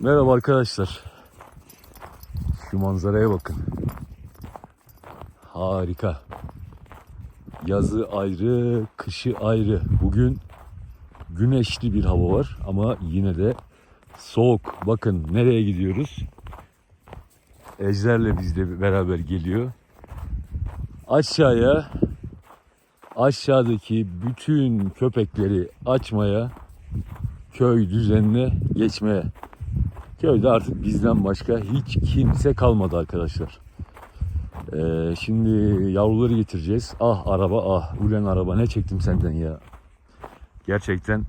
Merhaba arkadaşlar. Şu manzaraya bakın. Harika. Yazı ayrı, kışı ayrı. Bugün güneşli bir hava var ama yine de soğuk. Bakın nereye gidiyoruz? Ejder'le bizle beraber geliyor. Aşağıya aşağıdaki bütün köpekleri açmaya köy düzenine geçmeye. Köyde artık bizden başka hiç kimse kalmadı arkadaşlar. Ee, şimdi yavruları getireceğiz. Ah araba ah ulen araba ne çektim senden ya. Gerçekten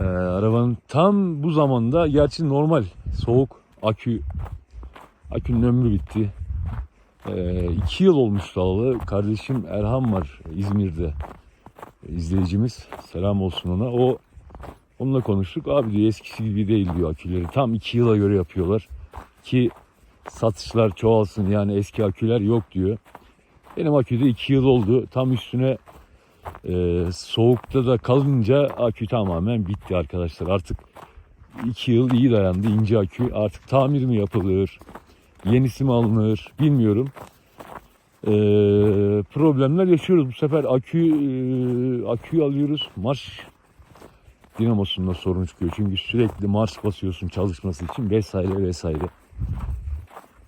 ee, arabanın tam bu zamanda gerçi normal soğuk akü akünün ömrü bitti. Ee, iki yıl olmuş alalı. Kardeşim Erhan var İzmir'de izleyicimiz. Selam olsun ona. O Onunla konuştuk. Abi diyor eskisi gibi değil diyor aküleri. Tam iki yıla göre yapıyorlar. Ki satışlar çoğalsın yani eski aküler yok diyor. Benim aküde iki yıl oldu. Tam üstüne e, soğukta da kalınca akü tamamen bitti arkadaşlar. Artık iki yıl iyi dayandı ince akü. Artık tamir mi yapılır? Yenisi mi alınır? Bilmiyorum. E, problemler yaşıyoruz. Bu sefer akü e, aküyü alıyoruz. Marş dinamosunda sorun çıkıyor. Çünkü sürekli marş basıyorsun çalışması için vesaire vesaire.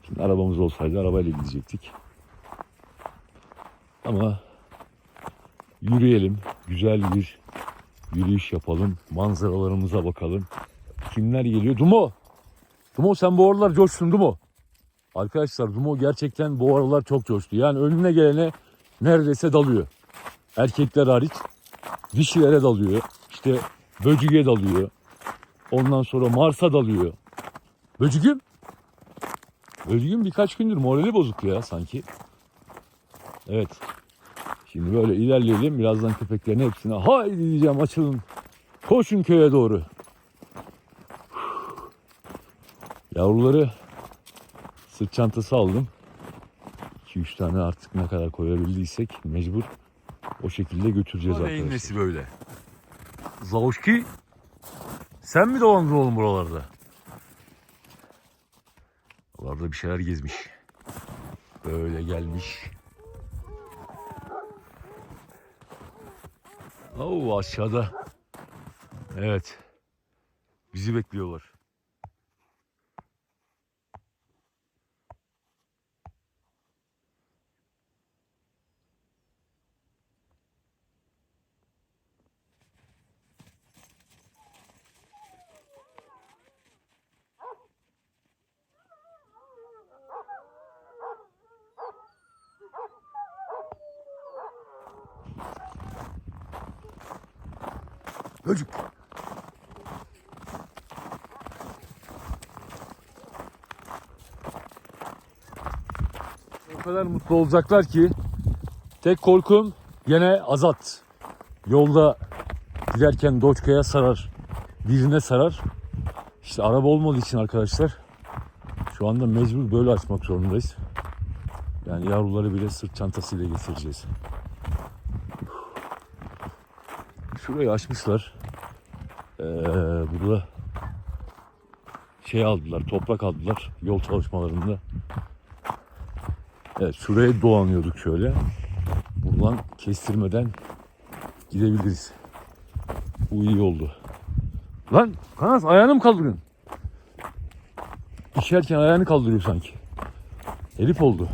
Şimdi arabamız olsaydı arabayla gidecektik. Ama yürüyelim. Güzel bir yürüyüş yapalım. Manzaralarımıza bakalım. Kimler geliyor? Dumo! Dumo sen bu aralar coştun Dumo. Arkadaşlar Dumo gerçekten bu aralar çok coştu. Yani önüne gelene neredeyse dalıyor. Erkekler hariç dişilere dalıyor. İşte Böcüge dalıyor. Ondan sonra Mars'a dalıyor. Böcügüm? Böcügüm birkaç gündür morali bozuk ya sanki. Evet. Şimdi böyle ilerleyelim. Birazdan köpeklerin hepsine haydi diyeceğim açılın. Koşun köye doğru. Yavruları sırt çantası aldım. 2-3 tane artık ne kadar koyabildiysek mecbur o şekilde götüreceğiz arkadaşlar. nesi böyle? Zavuşki sen mi dolandın oğlum buralarda? Buralarda bir şeyler gezmiş. Böyle gelmiş. Oo aşağıda. Evet. Bizi bekliyorlar. Böcük. O kadar mutlu olacaklar ki tek korkum gene azat. Yolda giderken Doçka'ya sarar. Birine sarar. İşte araba olmadığı için arkadaşlar şu anda mecbur böyle açmak zorundayız. Yani yavruları bile sırt çantasıyla getireceğiz. Şurayı açmışlar. Ee, burada şey aldılar, toprak aldılar yol çalışmalarında. Evet, şuraya dolanıyorduk şöyle. Buradan kestirmeden gidebiliriz. Bu iyi oldu. Lan Kanas ayağını mı kaldırıyorsun? İşerken ayağını kaldırıyor sanki. Elif oldu.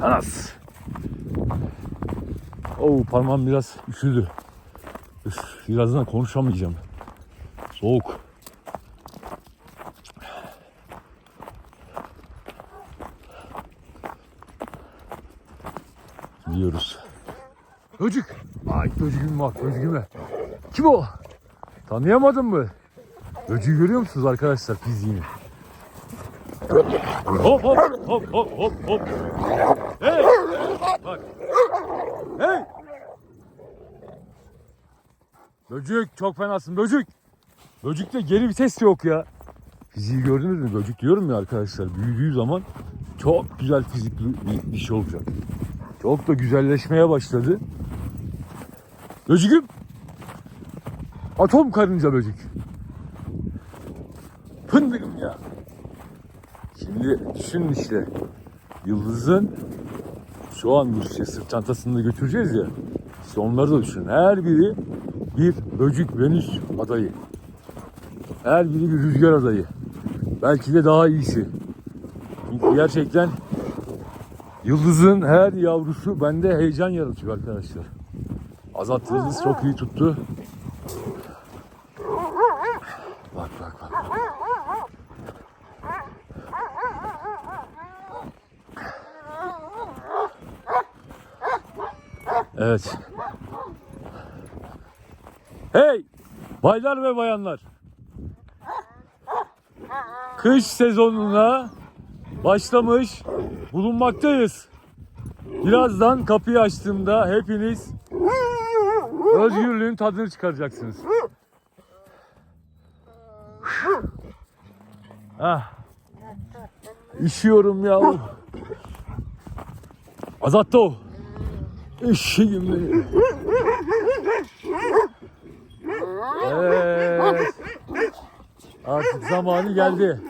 Kanas. Oo parmağım biraz üşüdü. Üf, birazdan konuşamayacağım. Soğuk. Gidiyoruz. Böcük. Ay böcüğüm bak böcüğüme. Kim o? Tanıyamadın mı? Böcüğü görüyor musunuz arkadaşlar fiziğini? Hop hop hop hop hop hop. Hey! Bak. Hey! Böcük çok fenasın böcük. Böcükte geri vites yok ya. Fiziği gördünüz mü? Böcük diyorum ya arkadaşlar. Büyüdüğü zaman çok güzel fizikli bir, bir şey olacak. Çok da güzelleşmeye başladı. Böcüküm. Atom karınca böcük. Fındıkım ya. Şimdi düşünün işte. Yıldız'ın şu an bu şey, sırt çantasını da götüreceğiz ya. İşte onları da düşünün. Her biri bir böcük Venüs adayı. Her biri bir rüzgar adayı. Belki de daha iyisi. Çünkü gerçekten Yıldız'ın her yavrusu bende heyecan yaratıyor arkadaşlar. Azat Yıldız çok iyi tuttu. Bak bak bak. Evet. Hey! Baylar ve bayanlar. Kış sezonuna başlamış bulunmaktayız. Birazdan kapıyı açtığımda hepiniz özgürlüğün tadını çıkaracaksınız. Ah. Üşüyorum ya. Azatto. Beni. Evet. Artık zamanı geldi.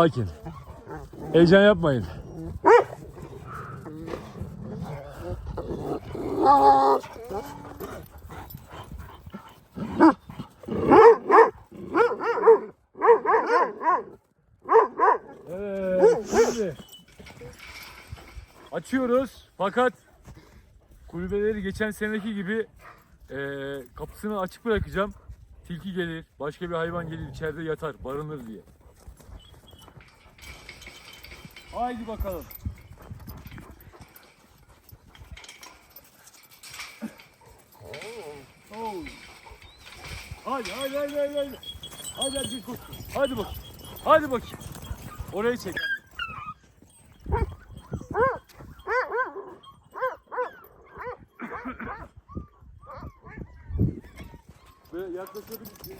Sakin. Heyecan yapmayın. Açıyoruz fakat kulübeleri geçen seneki gibi eee, kapısını açık bırakacağım. Tilki gelir, başka bir hayvan gelir içeride yatar, barınır diye. Haydi bakalım. Oh. Hadi hadi hadi hadi hadi. Hadi hadi koş. Hadi bak. Hadi bakayım. Orayı çek. Ve yaklaşabilirsin.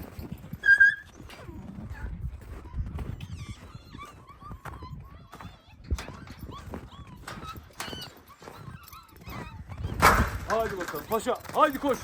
Hadi bakalım paşa. Haydi koş.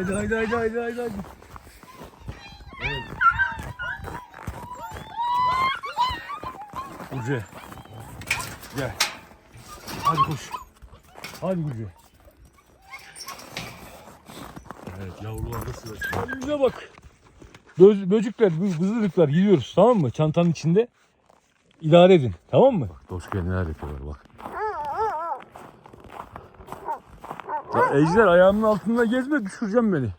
Haydi haydi haydi haydi haydi. haydi. Evet. Burcu. Gel. Hadi koş. Hadi Burcu. Evet yavrular da sırası. Önümüze bak. Böz, böcükler, bu bızırıklar gidiyoruz tamam mı? Çantanın içinde. İdare edin tamam mı? Neler yapıyorlar bak. Ya Ejder ayağımın altında gezme düşüreceğim beni.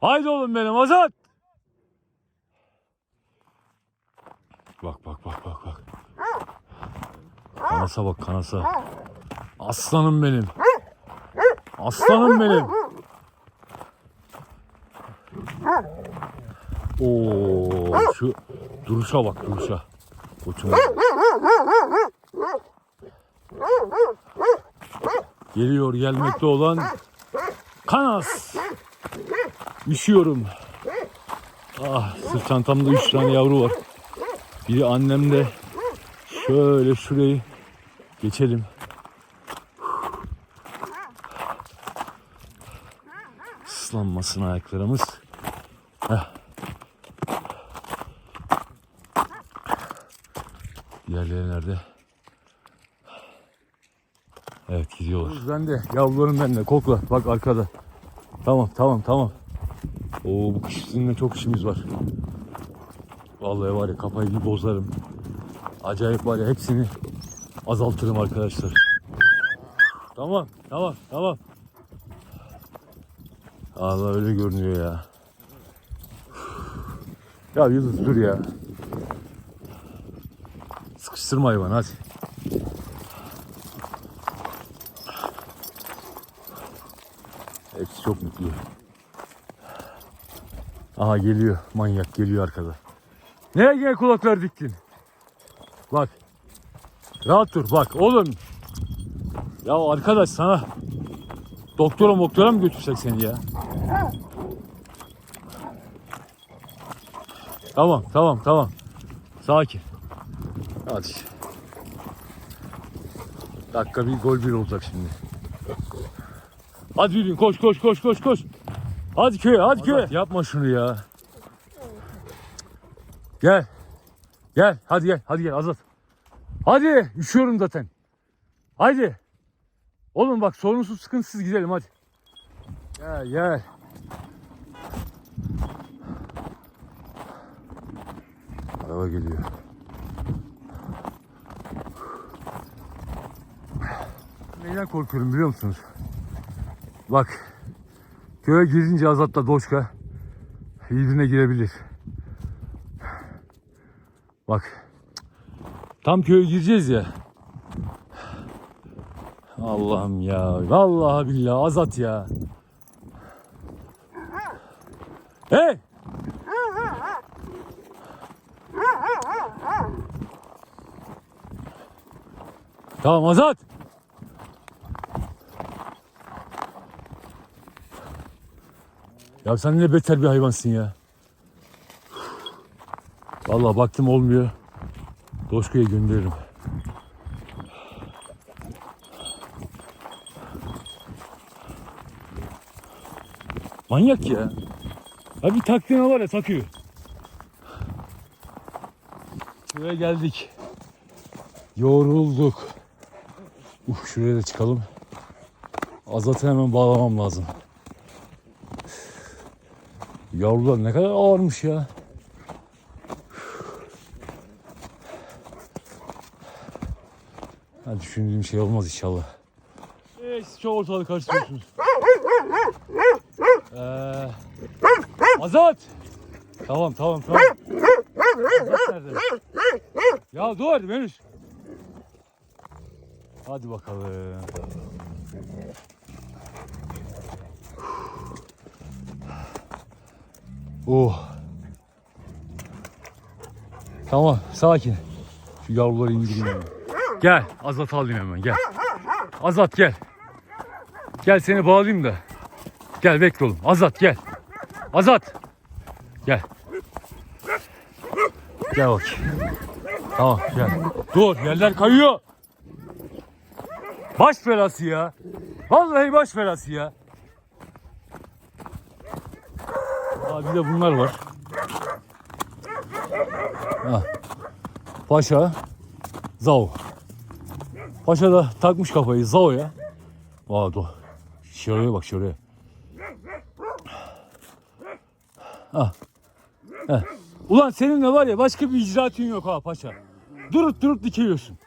Haydi oğlum benim Azat. Bak bak bak bak bak. Kanasa bak kanasa. Aslanım benim. Aslanım benim. Oo şu duruşa bak duruşa. Koçum. Geliyor gelmekte olan Kanas. Üşüyorum. Ah sırt çantamda 3 tane yavru var. Biri annemde. Şöyle şurayı geçelim. Islanmasın ayaklarımız. Heh. Diğerleri nerede? Evet gidiyorlar. Ben de yavrularım ben de kokla bak arkada. Tamam tamam tamam. Oo bu kış sizinle çok işimiz var. Vallahi var ya kafayı bir bozarım. Acayip var ya hepsini azaltırım arkadaşlar. Tamam, tamam, tamam. Allah öyle görünüyor ya. Ya Yıldız dur ya. Sıkıştırma hayvan hadi. Çok mutlu. Aha geliyor. Manyak geliyor arkada. Nereye gene kulaklar diktin? Bak. Rahat dur bak oğlum. Ya arkadaş sana doktora moktora mı götürsek seni ya? Tamam tamam tamam. Sakin. Hadi. Dakika bir gol bir olacak şimdi. Hadi yürüyün koş koş koş koş koş. Hadi köye hadi köye. Yapma şunu ya. Gel. Gel hadi gel hadi gel Azat. Hadi üşüyorum zaten. Hadi. Oğlum bak sorunsuz sıkıntısız gidelim hadi. Gel gel. Araba geliyor. Neyden korkuyorum biliyor musunuz? Bak. Köye girince Azat'la Doşka birbirine girebilir. Bak. Tam köye gireceğiz ya. Allah'ım ya. Vallahi billahi Azat ya. Hey! Tamam Azat. Ya sen ne beter bir hayvansın ya. Vallahi baktım olmuyor. Doşka'ya gönderirim. Manyak ya. Ya bir taktığına var ya takıyor. Şuraya geldik. Yorulduk. Uh, şuraya da çıkalım. Azat'ı hemen bağlamam lazım. Yavrular ne kadar ağırmış ya. Ha, düşündüğüm şey olmaz inşallah. Evet, siz çok ortalığı karıştırıyorsunuz. Ee, Azat! Tamam tamam tamam. Ya dur Melis. Hadi bakalım. Oh. Tamam sakin. Şu yavruları indireyim hemen. Gel Azat alayım hemen gel. Azat gel. Gel seni bağlayayım da. Gel bekle oğlum. Azat gel. Azat. Gel. Gel bak. Tamam gel. Dur yerler kayıyor. Baş belası ya. Vallahi baş belası ya. Aa, bir de bunlar var. Ha. Paşa, Zao. Paşa da takmış kafayı Zao'ya. Aa dur. Şuraya bak şuraya. Ha. Heh. Ulan senin de var ya başka bir icraatın yok ha paşa. Durup durup dikiliyorsun.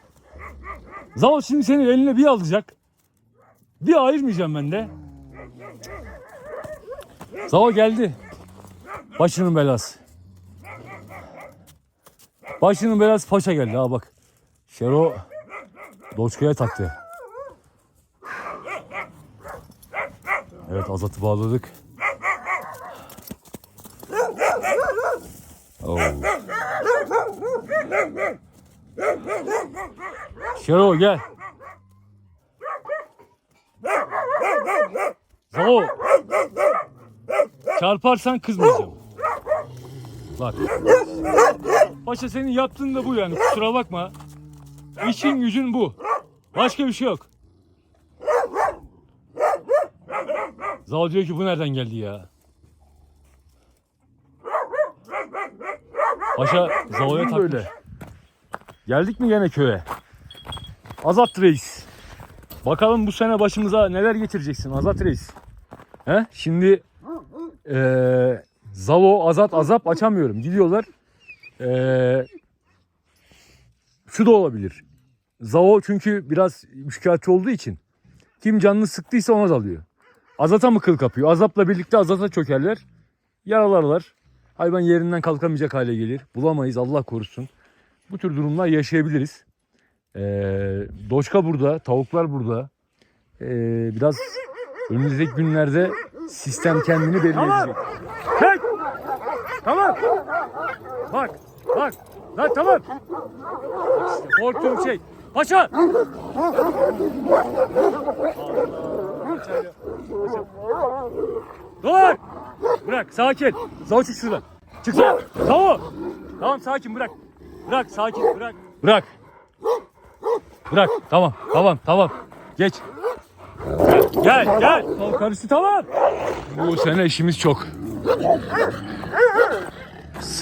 Zao şimdi senin eline bir alacak. Bir ayırmayacağım ben de. Zao geldi. Başının belası. Başının belası paşa geldi ha bak. Şero Doçka'ya taktı. Evet Azat'ı bağladık. Oo. Şero gel. Zao. Çarparsan kızmayacağım. Bak. Paşa senin yaptığın da bu yani kusura bakma. İşin gücün bu. Başka bir şey yok. Zal diyor ki bu nereden geldi ya? Paşa Zalo'ya takmış. Geldik mi gene köye? Azat Reis. Bakalım bu sene başımıza neler getireceksin Azat Reis. He? Şimdi eee Zalo, Azat, Azap açamıyorum. Gidiyorlar. Ee, şu da olabilir. Zao çünkü biraz şikayetçi olduğu için kim canını sıktıysa ona dalıyor. Azat'a mı kıl kapıyor? Azap'la birlikte Azat'a çökerler. Yaralarlar. Hayvan yerinden kalkamayacak hale gelir. Bulamayız Allah korusun. Bu tür durumlar yaşayabiliriz. Ee, doşka burada, tavuklar burada. Ee, biraz önümüzdeki günlerde sistem kendini belli edecek. Tamam. Bak, bak. Lan tamam. İşte korktuğum şey. Paşa! Dur! Bırak, sakin. Zavu çık şuradan. Çık Zavu. Zavu! Tamam sakin bırak. Bırak sakin bırak. Bırak. Bırak. Tamam, tamam, tamam. Geç. Gel, gel. Tamam karısı tamam. Bu sene işimiz çok.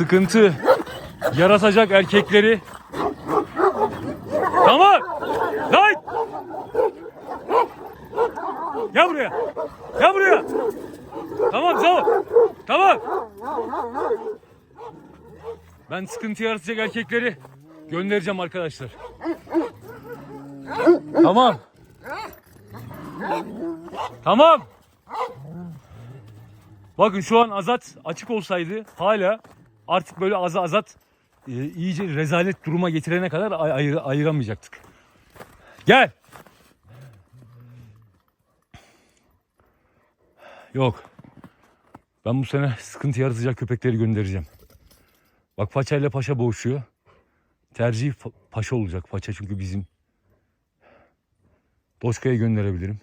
Sıkıntı yaratacak erkekleri. Tamam. Lan! Gel buraya. Gel buraya. Tamam tamam. Tamam. Ben sıkıntı yaratacak erkekleri göndereceğim arkadaşlar. Tamam. Tamam. Bakın şu an Azat açık olsaydı hala artık böyle az Azat e, iyice rezalet duruma getirene kadar ay- ayır- ayıramayacaktık. Gel. Yok. Ben bu sene sıkıntı yaratacak köpekleri göndereceğim. Bak Paça ile Paşa boğuşuyor. Tercih Pa- Paşa olacak. Paça çünkü bizim. Doşka'ya gönderebilirim.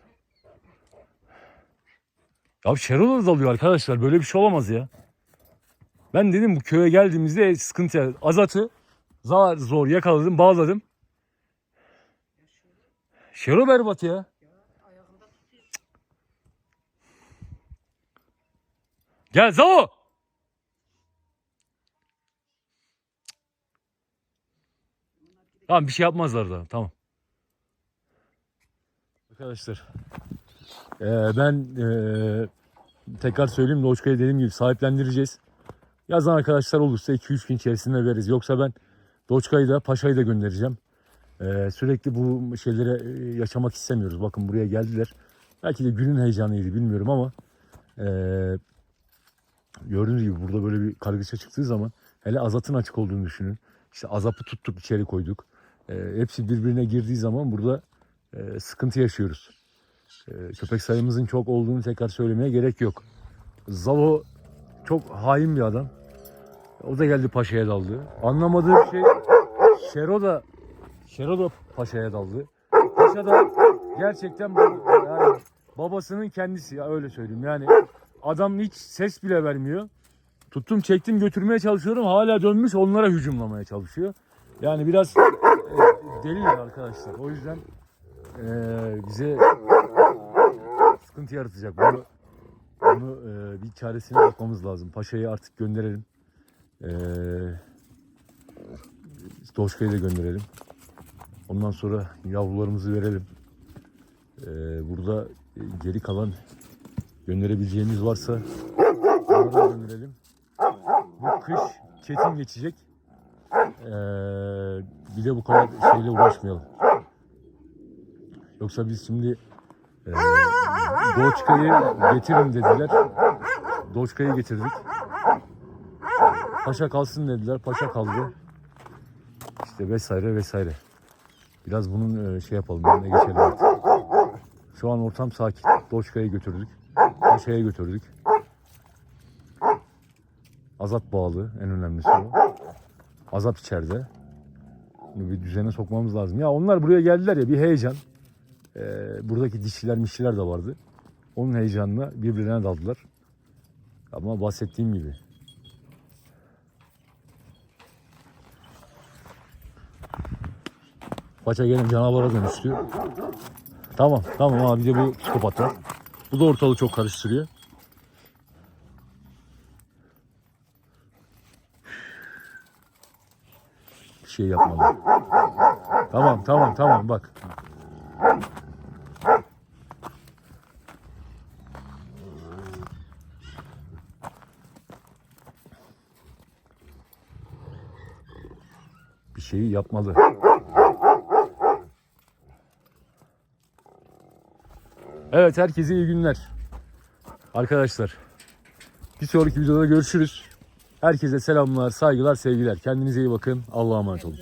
Ya Şerol'a da dalıyor arkadaşlar. Böyle bir şey olamaz ya. Ben dedim bu köye geldiğimizde sıkıntı ya- Azat'ı zar zor yakaladım, bağladım. Şero berbat ya. Gel Zavo. Tamam bir şey yapmazlar da tamam. Arkadaşlar ee, ben ee, tekrar söyleyeyim Loçka'yı dediğim gibi sahiplendireceğiz. Yazan arkadaşlar olursa 2-3 gün içerisinde veririz. Yoksa ben Doçka'yı da Paşa'yı da göndereceğim. Ee, sürekli bu şeylere e, yaşamak istemiyoruz. Bakın buraya geldiler. Belki de günün heyecanıydı bilmiyorum ama ee, gördüğünüz gibi burada böyle bir kargaşa çıktığı zaman hele Azat'ın açık olduğunu düşünün. İşte Azap'ı tuttuk içeri koyduk. Ee, hepsi birbirine girdiği zaman burada e, sıkıntı yaşıyoruz. Ee, köpek sayımızın çok olduğunu tekrar söylemeye gerek yok. Zalo çok hain bir adam. O da geldi Paşa'ya daldı. Anlamadığım şey Şero da Şero da Paşa'ya daldı. Paşa da gerçekten yani babasının kendisi ya öyle söyleyeyim. Yani adam hiç ses bile vermiyor. Tuttum çektim götürmeye çalışıyorum. Hala dönmüş onlara hücumlamaya çalışıyor. Yani biraz e, deliler arkadaşlar. O yüzden e, bize sıkıntı yaratacak. Bunu bunu e, bir çaresine bakmamız lazım. Paşa'yı artık gönderelim. E, Doşka'yı da gönderelim. Ondan sonra yavrularımızı verelim. E, burada e, geri kalan gönderebileceğimiz varsa onları gönderelim. Bu kış çetin geçecek. E, bir de bu kadar şeyle uğraşmayalım. Yoksa biz şimdi e, Doçka'yı getirin dediler. Doçka'yı getirdik. Paşa kalsın dediler. Paşa kaldı. İşte vesaire vesaire. Biraz bunun e, şey yapalım. Önüne geçelim artık. Şu an ortam sakin. Doçka'yı götürdük. Paşa'ya götürdük. Azat bağlı. En önemlisi o. Azap içeride. Bunu bir düzene sokmamız lazım. Ya onlar buraya geldiler ya bir heyecan. Ee, buradaki dişiler mişiler de vardı. Onun heyecanına birbirine daldılar. Ama bahsettiğim gibi. Paça gene canavara dönüştü. Tamam tamam abi de bu psikopat var. Bu da ortalığı çok karıştırıyor. Bir şey yapmalı. Tamam tamam tamam bak. Şeyi yapmalı. Evet herkese iyi günler. Arkadaşlar bir sonraki videoda görüşürüz. Herkese selamlar, saygılar, sevgiler. Kendinize iyi bakın. Allah'a emanet olun.